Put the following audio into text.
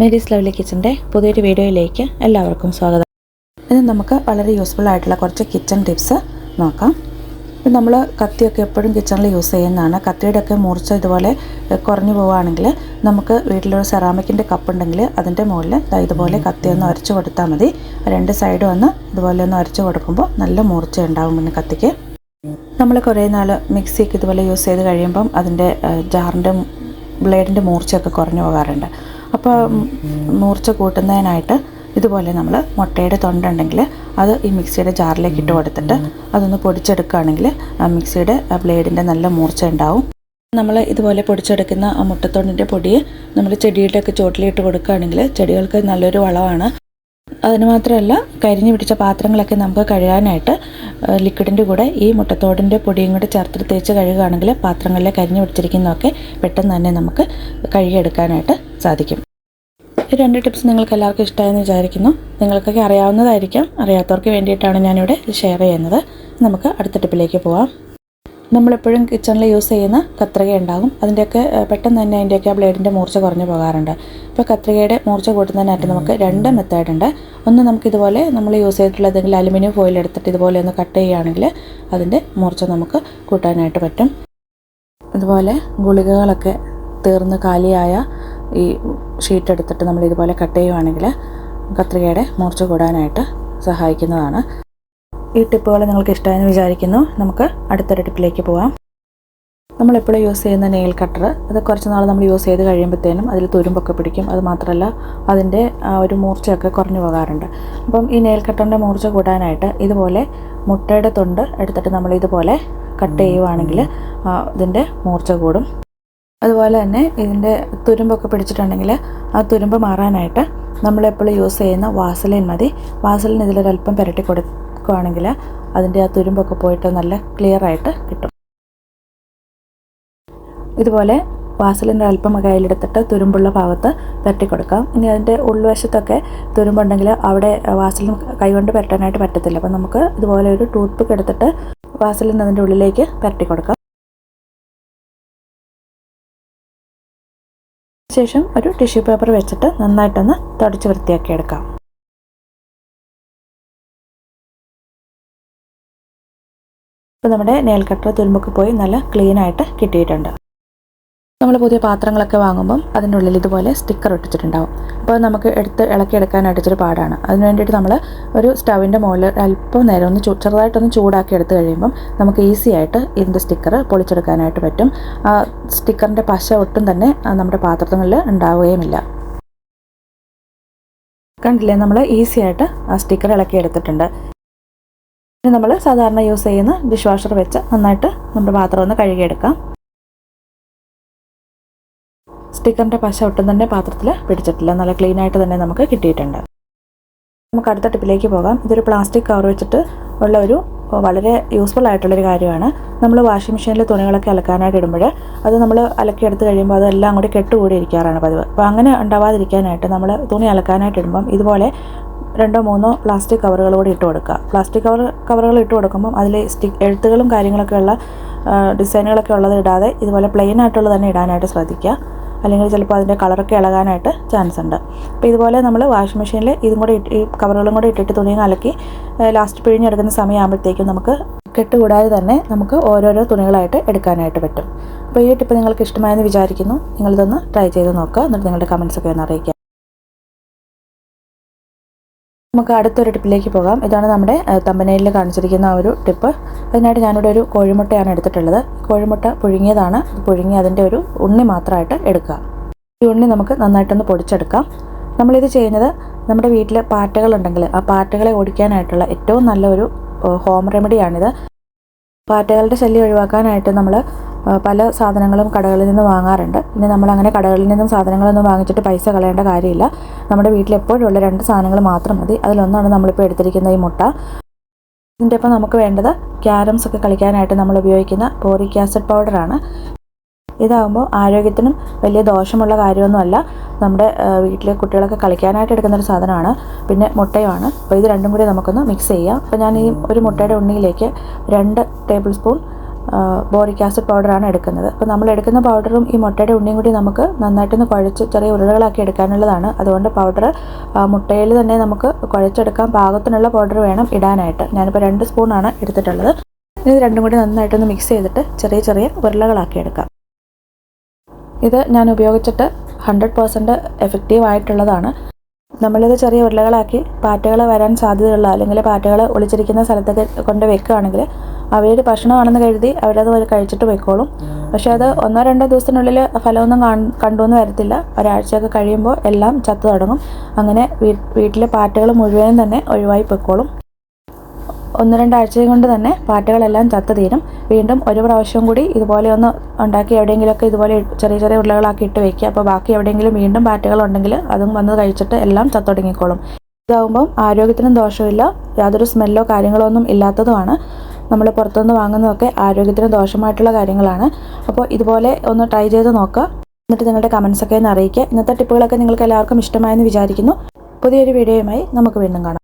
Mary's lovely കിച്ചന്റെ പുതിയൊരു വീഡിയോയിലേക്ക് എല്ലാവർക്കും സ്വാഗതം. ഇന്ന് നമുക്ക് വളരെ യൂസ്ഫുൾ ആയിട്ടുള്ള കുറച്ച് കിച്ചൺ ടിപ്സ് നോക്കാം. ഇപ്പം നമ്മൾ കത്തിയൊക്കെ എപ്പോഴും കിച്ചണിൽ യൂസ് ചെയ്യുന്നതാണ്. കത്തിയുടെ ഒക്കെ മൂർച്ച ഇതുപോലെ കുറഞ്ഞു പോവുകയാണെങ്കിൽ നമുക്ക് വീട്ടിലൊരു സെറാമിക്കിന്റെ ഉണ്ടെങ്കിൽ അതിന്റെ മുകളിൽ ഇതുപോലെ കത്തി ഒന്ന് അരച്ചു കൊടുത്താൽ മതി. രണ്ട് സൈഡും ഒന്ന് ഇതുപോലെ ഒന്ന് അരച്ചു കൊടുക്കുമ്പോൾ നല്ല മൂർച്ച ഉണ്ടാവും പിന്നെ കത്തിക്ക്. നമ്മൾ കുറേ നാൾ മിക്സിയൊക്കെ ഇതുപോലെ യൂസ് ചെയ്ത് കഴിയുമ്പം അതിന്റെ ജാറിന്റെ ബ്ലേഡിന്റെ മൂർച്ചയൊക്കെ കുറഞ്ഞു പോകാറുണ്ട്. അപ്പോൾ മൂർച്ച കൂട്ടുന്നതിനായിട്ട് ഇതുപോലെ നമ്മൾ മുട്ടയുടെ തൊണ്ടുണ്ടെങ്കിൽ അത് ഈ മിക്സിയുടെ ജാറിലേക്ക് ഇട്ട് കൊടുത്തിട്ട് അതൊന്ന് പൊടിച്ചെടുക്കുകയാണെങ്കിൽ മിക്സിയുടെ ബ്ലേഡിന്റെ നല്ല മൂർച്ച ഉണ്ടാവും. നമ്മൾ ഇതുപോലെ പൊടിച്ചെടുക്കുന്ന ആ മുട്ടത്തൊണ്ടിന്റെ പൊടി നമ്മൾ ചെടിയുടെയൊക്കെ ചോട്ടിലിട്ട് കൊടുക്കുകയാണെങ്കിൽ ചെടികൾക്ക് നല്ലൊരു വളമാണ്. അതിന് മാത്രമല്ല കരിഞ്ഞു പിടിച്ച പാത്രങ്ങളൊക്കെ നമുക്ക് കഴുകാനായിട്ട് ലിക്വിഡിന്റെ കൂടെ ഈ മുട്ടത്തോടിന്റെ പൊടിയും കൂടെ ചേർത്ത് തേച്ച് കഴുകുകയാണെങ്കിൽ പാത്രങ്ങളിലെ കരിഞ്ഞു പിടിച്ചിരിക്കുന്നതൊക്കെ പെട്ടെന്ന് തന്നെ നമുക്ക് കഴുകിയെടുക്കാനായിട്ട് സാധിക്കും. ഈ രണ്ട് ടിപ്സ് നിങ്ങൾക്ക് എല്ലാവർക്കും ഇഷ്ടമായെന്ന് വിചാരിക്കുന്നു. നിങ്ങൾക്കൊക്കെ അറിയാവുന്നതായിരിക്കാം. അറിയാത്തവർക്ക് വേണ്ടിയിട്ടാണ് ഞാനിവിടെ ഷെയർ ചെയ്യുന്നത്. നമുക്ക് അടുത്ത ടിപ്പിലേക്ക് പോവാം. നമ്മളെപ്പോഴും കിച്ചണിൽ യൂസ് ചെയ്യുന്ന കത്രിക ഉണ്ടാകും. അതിന്റെയൊക്കെ പെട്ടെന്ന് തന്നെ അതിന്റെയൊക്കെ ബ്ലേഡിന്റെ മൂർച്ച കുറഞ്ഞു പോകാറുണ്ട്. അപ്പോൾ കത്രികയുടെ മൂർച്ച കൂട്ടുന്നതിനായിട്ട് നമുക്ക് രണ്ട് മെത്തേഡുണ്ട് ഒന്ന് നമുക്കിതുപോലെ നമ്മൾ യൂസ് ചെയ്തിട്ടുള്ള ഏതെങ്കിലും അലുമിനിയം ഫോയിൽ എടുത്തിട്ട് ഇതുപോലെ ഒന്ന് കട്ട് ചെയ്യുകയാണെങ്കിൽ അതിന്റെ മൂർച്ച നമുക്ക് കൂട്ടാനായിട്ട് പറ്റും. അതുപോലെ ഗുളികകളൊക്കെ തീർന്ന് കാലിയായ ഈ ഷീറ്റ് എടുത്തിട്ട് നമ്മൾ ഇതുപോലെ കട്ട് ചെയ്യുകയാണെങ്കിൽ കത്രികയുടെ മൂർച്ച കൂടാനായിട്ട് സഹായിക്കുന്നതാണ്. ഈ ടിപ്പുകൾ നിങ്ങൾക്ക് ഇഷ്ടമായെന്ന് വിചാരിക്കുന്നു. നമുക്ക് അടുത്തൊരു ടിപ്പിലേക്ക് പോവാം. നമ്മളെപ്പോഴും യൂസ് ചെയ്യുന്ന നെയിൽ കട്ടർ അത് കുറച്ച് നാൾ നമ്മൾ യൂസ് ചെയ്ത് കഴിയുമ്പോഴത്തേനും അതിൽ തുരുമ്പൊക്കെ പിടിക്കും. അത് മാത്രമല്ല അതിന്റെ ആ ഒരു മൂർച്ചയൊക്കെ കുറഞ്ഞു പോകാറുണ്ട്. അപ്പം ഈ നെയിൽ കട്ടറിന്റെ മൂർച്ച കൂടാനായിട്ട് ഇതുപോലെ മുട്ടയുടെ തൊണ്ട് എടുത്തിട്ട് നമ്മൾ ഇതുപോലെ കട്ട് ചെയ്യുവാണെങ്കിൽ ഇതിന്റെ മൂർച്ച കൂടും. അതുപോലെ തന്നെ ഇതിന്റെ തുരുമ്പൊക്കെ പിടിച്ചിട്ടുണ്ടെങ്കിൽ ആ തുരുമ്പ് മാറാനായിട്ട് നമ്മളെപ്പോഴും യൂസ് ചെയ്യുന്ന വാസലിൻ മതി. വാസലിൻ ഇതിലൊരല്പം പുരട്ടി കൊടുക്കുകയാണെങ്കിൽ അതിന്റെ ആ തുരുമ്പൊക്കെ പോയിട്ട് നല്ല ക്ലിയർ ആയിട്ട് കിട്ടും. ഇതുപോലെ വാസലിന്റെ അല്പം കയ്യിലെടുത്തിട്ട് തുരുമ്പുള്ള ഭാഗത്ത് തട്ടി കൊടുക്കാം ഇനി അതിന്റെ ഉൾവശത്തൊക്കെ തുരുമ്പുണ്ടെങ്കിൽ അവിടെ വാസലിൻ കൈകൊണ്ട് പെരട്ടാനായിട്ട് പറ്റത്തില്ല. അപ്പം നമുക്ക് ഇതുപോലെ ഒരു ടൂത്ത് പിക്ക് എടുത്തിട്ട് വാസലിൻ അതിന്റെ ഉള്ളിലേക്ക് പുരട്ടി കൊടുക്കാം ശേഷം ഒരു ടിഷ്യൂ പേപ്പർ വെച്ചിട്ട് നന്നായിട്ടൊന്ന് തുടച്ച് വൃത്തിയാക്കി എടുക്കാം ഇപ്പോൾ നമ്മുടെ നെയിൽ കട്ടർ തുരുമ്പൊക്കെ പോയി നല്ല ക്ലീൻ ആയിട്ട് കിട്ടിയിട്ടുണ്ട്. നമ്മൾ പുതിയ പാത്രങ്ങളൊക്കെ വാങ്ങുമ്പം അതിന്റെ ഉള്ളിൽ ഇതുപോലെ സ്റ്റിക്കർ ഒട്ടിച്ചിട്ടുണ്ടാവും. അപ്പോൾ നമുക്ക് എടുത്ത് ഇളക്കി എടുക്കാനായിട്ട് ഇച്ചിരി പാടാണ്. അതിന് വേണ്ടിയിട്ട് നമ്മൾ ഒരു സ്റ്റവിന്റെ മുകളിൽ അല്പം നേരം ഒന്ന് ചൂ ചെറുതായിട്ടൊന്ന് ചൂടാക്കി എടുത്ത് കഴിയുമ്പം നമുക്ക് ഈസി ആയിട്ട് ഇതിന്റെ സ്റ്റിക്കർ പൊളിച്ചെടുക്കാനായിട്ട് പറ്റും. ആ സ്റ്റിക്കറിന്റെ പശ ഒട്ടും തന്നെ നമ്മുടെ പാത്രങ്ങളിൽ ഉണ്ടാവുകയുമില്ല. കണ്ടില്ലേ? നമ്മൾ ഈസി ആയിട്ട് ആ സ്റ്റിക്കർ ഇളക്കി എടുത്തിട്ടുണ്ട്. ഇനി നമ്മൾ സാധാരണ യൂസ് ചെയ്യുന്ന ഡിഷ് വാഷർ വെച്ച് നന്നായിട്ട് നമ്മുടെ പാത്രം ഒന്ന് കഴുകിയെടുക്കാം. സ്റ്റിക്കറിന്റെ പശ ഒട്ടും തന്നെ പാത്രത്തിൽ പിടിച്ചിട്ടില്ല. നല്ല ക്ലീൻ ആയിട്ട് തന്നെ നമുക്ക് കിട്ടിയിട്ടുണ്ട്. നമുക്ക് അടുത്ത ടിപ്പിലേക്ക് പോകാം. ഇതൊരു പ്ലാസ്റ്റിക് കവർ വെച്ചിട്ട് ഉള്ള ഒരു വളരെ യൂസ്ഫുൾ ആയിട്ടുള്ളൊരു കാര്യമാണ്. നമ്മൾ വാഷിംഗ് മെഷീനിൽ തുണികളൊക്കെ അലക്കാനായിട്ട് ഇടുമ്പോൾ അത് നമ്മൾ അലക്കിയെടുത്ത് കഴിയുമ്പോൾ അതെല്ലാം കൂടി കെട്ടുകൂടി ഇരിക്കാറാണ് പതിവ്. അപ്പോൾ അങ്ങനെ ഉണ്ടാവാതിരിക്കാനായിട്ട് നമ്മൾ തുണി അലക്കാനായിട്ട് ഇടുമ്പം ഇതുപോലെ രണ്ടോ മൂന്നോ പ്ലാസ്റ്റിക് കവറുകൾ കൂടി ഇട്ട് കൊടുക്കുക. പ്ലാസ്റ്റിക് കവർ കവറുകൾ ഇട്ട് കൊടുക്കുമ്പം അതിൽ സ്റ്റിക്ക് എഴുത്തുകളും കാര്യങ്ങളൊക്കെ ഉള്ള ഡിസൈനുകളൊക്കെ ഉള്ളത് ഇടാതെ ഇതുപോലെ പ്ലെയിൻ ആയിട്ടുള്ളത് തന്നെ ഇടാനായിട്ട് ശ്രദ്ധിക്കുക. അല്ലെങ്കിൽ ചിലപ്പോൾ അതിന്റെ കളറൊക്കെ ഇളകാനായിട്ട് ചാൻസ് ഉണ്ട്. അപ്പോൾ ഇതുപോലെ നമ്മൾ വാഷിംഗ് മെഷീനിൽ ഇതും കൂടെ ഈ കവറുകളും കൂടെ ഇട്ടിട്ട് തുണിയും അലക്കി ലാസ്റ്റ് പിഴിഞ്ഞെടുക്കുന്ന സമയമാകുമ്പോഴത്തേക്കും നമുക്ക് കെട്ടുകൂടാതെ തന്നെ നമുക്ക് ഓരോരോ തുണികളായിട്ട് എടുക്കാനായിട്ട് പറ്റും. അപ്പോൾ ഈ ടിപ്പ് നിങ്ങൾക്ക് ഇഷ്ടമായെന്ന് വിചാരിക്കുന്നു. നിങ്ങളിതൊന്ന് ട്രൈ ചെയ്ത് നോക്കുക. എന്നിട്ട് നിങ്ങളുടെ കമൻസൊക്കെ ഒന്ന് അറിയിക്കുക. നമുക്ക് അടുത്തൊരു ടിപ്പിലേക്ക് പോകാം. ഇതാണ് നമ്മുടെ തമ്പനയിൽ കാണിച്ചിരിക്കുന്ന ആ ഒരു ടിപ്പ് അതിനായിട്ട് ഞാനിവിടെ ഒരു കോഴിമുട്ടയാണ് എടുത്തിട്ടുള്ളത്. കോഴിമുട്ട പുഴുങ്ങിയതാണ്. പുഴുങ്ങി അതിന്റെ ഒരു ഉണ്ണി മാത്രമായിട്ട് എടുക്കുക. ഈ ഉണ്ണി നമുക്ക് നന്നായിട്ടൊന്ന് പൊടിച്ചെടുക്കാം. നമ്മളിത് ചെയ്യുന്നത് നമ്മുടെ വീട്ടിൽ പാറ്റകളുണ്ടെങ്കിൽ ആ പാറ്റകളെ ഓടിക്കാനായിട്ടുള്ള ഏറ്റവും നല്ലൊരു ഹോം റെമഡിയാണിത് പാറ്റകളുടെ ശല്യം ഒഴിവാക്കാനായിട്ട് നമ്മൾ പല സാധനങ്ങളും കടകളിൽ നിന്ന് വാങ്ങാറുണ്ട്. പിന്നെ നമ്മൾ അങ്ങനെ കടകളിൽ നിന്നും സാധനങ്ങളൊന്നും വാങ്ങിച്ചിട്ട് പൈസ കളയേണ്ട കാര്യമില്ല. നമ്മുടെ വീട്ടിൽ എപ്പോഴും ഉള്ള രണ്ട് സാധനങ്ങൾ മാത്രം മതി. അതിലൊന്നാണ് നമ്മളിപ്പോൾ എടുത്തിരിക്കുന്ന ഈ മുട്ട. ഇതിന്റെ ഒപ്പം നമുക്ക് വേണ്ടത് ക്യാരംസ് ഒക്കെ കളിക്കാനായിട്ട് നമ്മൾ ഉപയോഗിക്കുന്ന ബോറിക് ആസിഡ് പൗഡറാണ് ഇതാകുമ്പോൾ ആരോഗ്യത്തിനും വലിയ ദോഷമുള്ള കാര്യമൊന്നുമല്ല. നമ്മുടെ വീട്ടിലെ കുട്ടികളൊക്കെ കളിക്കാനായിട്ട് എടുക്കുന്ന ഒരു സാധനമാണ്. പിന്നെ മുട്ടയുമാണ്. അപ്പോൾ ഇത് രണ്ടും കൂടി നമുക്കൊന്ന് മിക്സ് ചെയ്യാം. അപ്പോൾ ഞാൻ ഈ ഒരു മുട്ടയുടെ ഉണ്ണിയിലേക്ക് രണ്ട് ടേബിൾ സ്പൂൺ ബോറിക് ആസിഡ് പൗഡറാണ് എടുക്കുന്നത്. അപ്പോൾ നമ്മൾ എടുക്കുന്ന പൗഡറും ഈ മുട്ടയുടെ ഉണ്ണിയും കൂടി നമുക്ക് നന്നായിട്ടൊന്ന് കുഴച്ച് ചെറിയ ഉരുളകളാക്കി എടുക്കാനുള്ളതാണ്. അതുകൊണ്ട് പൗഡർ മുട്ടയിൽ തന്നെ നമുക്ക് കുഴച്ചെടുക്കാൻ പാകത്തിനുള്ള പൗഡർ വേണം ഇടാനായിട്ട്. ഞാനിപ്പോൾ രണ്ട് സ്പൂണാണ് എടുത്തിട്ടുള്ളത്. ഇത് രണ്ടും കൂടി നന്നായിട്ടൊന്ന് മിക്സ് ചെയ്തിട്ട് ചെറിയ ചെറിയ ഉരുളകളാക്കി എടുക്കാം. ഇത് ഞാൻ ഉപയോഗിച്ചിട്ട് ഹൺഡ്രഡ് പെർസെന്റ് എഫക്റ്റീവ് ആയിട്ടുള്ളതാണ്. നമ്മളിത് ചെറിയ ഉരുളകളാക്കി പാറ്റകൾ വരാൻ സാധ്യതയുള്ള അല്ലെങ്കിൽ പാറ്റകൾ ഒളിച്ചിരിക്കുന്ന സ്ഥലത്തൊക്കെ കൊണ്ട് വെക്കുകയാണെങ്കിൽ അവയുടെ ഭക്ഷണമാണെന്ന് കരുതി അവരത് വരെ കഴിച്ചിട്ട് പോയിക്കോളും. പക്ഷേ അത് ഒന്നോ രണ്ടോ ദിവസത്തിനുള്ളിൽ ഫലമൊന്നും കണ്ടു എന്ന് വരത്തില്ല. ഒരാഴ്ചയൊക്കെ കഴിയുമ്പോൾ എല്ലാം ചത്തു തുടങ്ങും. അങ്ങനെ വീട്ടിലെ പാറ്റകൾ മുഴുവനും തന്നെ ഒഴിവായി പൊയ്ക്കോളും. ഒന്ന് രണ്ടാഴ്ചയും കൊണ്ട് തന്നെ പാറ്റകളെല്ലാം ചത്തു തീരും. വീണ്ടും ഒരു പ്രാവശ്യം കൂടി ഇതുപോലെ ഒന്ന് ഉണ്ടാക്കി എവിടെയെങ്കിലുമൊക്കെ ഇതുപോലെ ചെറിയ ചെറിയ ഉരുളകളാക്കി ഇട്ട് വെക്കുക. അപ്പോൾ ബാക്കി എവിടെയെങ്കിലും വീണ്ടും പാറ്റകളുണ്ടെങ്കിൽ അതും വന്ന് കഴിച്ചിട്ട് എല്ലാം ചത്തൊടുങ്ങിക്കോളും. ഇതാകുമ്പം ആരോഗ്യത്തിനും ദോഷമില്ല. യാതൊരു സ്മെല്ലോ കാര്യങ്ങളോ ഒന്നും ഇല്ലാത്തതുമാണ്. നമ്മൾ പുറത്തുനിന്ന് വാങ്ങുന്നതൊക്കെ ആരോഗ്യത്തിന് ദോഷമായിട്ടുള്ള കാര്യങ്ങളാണ്. അപ്പോൾ ഇതുപോലെ ഒന്ന് ട്രൈ ചെയ്ത് നോക്കുക. എന്നിട്ട് നിങ്ങളുടെ കമൻസൊക്കെ ഒന്ന് അറിയിക്കുക. ഇന്നത്തെ ടിപ്പുകളൊക്കെ നിങ്ങൾക്ക് എല്ലാവർക്കും ഇഷ്ടമായെന്ന് വിചാരിക്കുന്നു. പുതിയൊരു വീഡിയോയുമായി നമുക്ക് വീണ്ടും കാണാം.